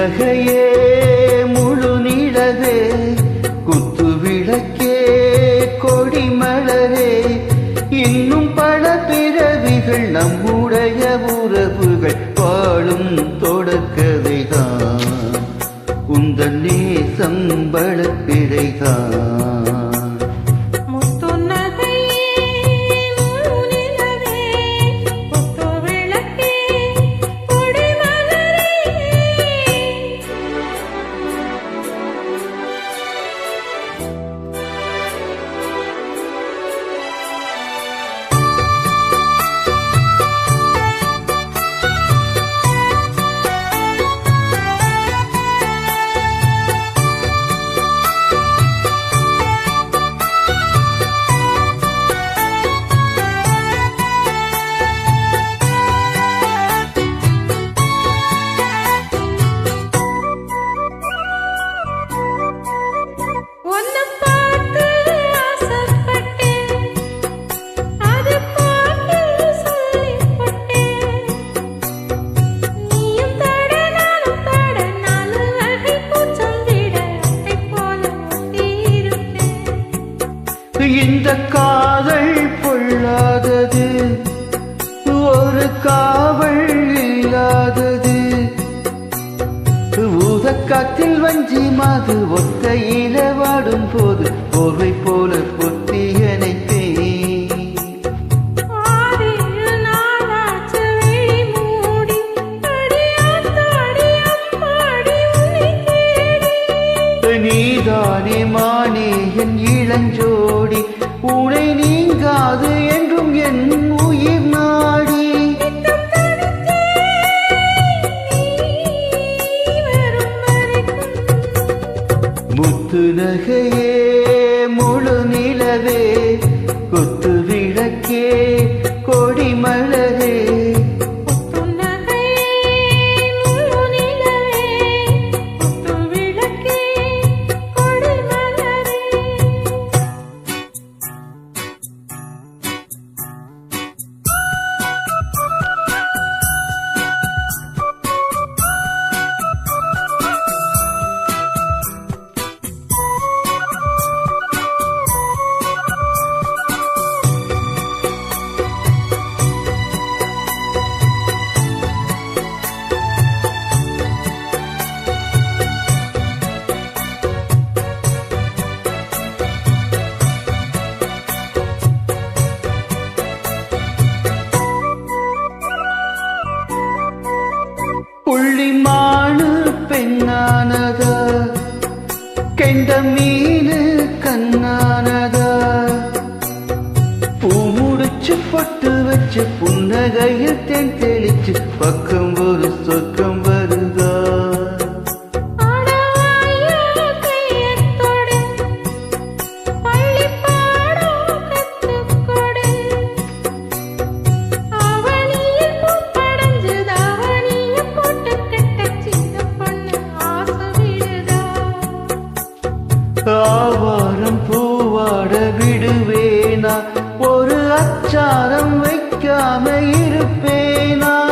முத்து முழு நிலவே குத்து விளக்கே கொடி மலரே. இன்னும் பல பிறவிகள் நம்முடைய உறவுகள் வாழும் தோ இந்த காதல் பொல்லாதது. ஒரு காவல் இல்லாதது. ஊதக்காத்தில் வஞ்சி மாது ஒத்தையில வாடும் போது போர்வை போல பொத்தியனை நீதானே மானே என் இளஞ்சோ உனை நீங்காது என்றும் என் உயிர் நாடி. முத்து நகையே முழு நிலவே. கெண்ட மீனு கண்ணானதா? பூ முடிச்சு பட்டு வச்சு புன்னகையில் தென் தெளிச்சு பக்கம் ஒரு ஆவாரம் பூவாட விடுவேனா? ஒரு அச்சாரம் வைக்காம இருப்பேனா?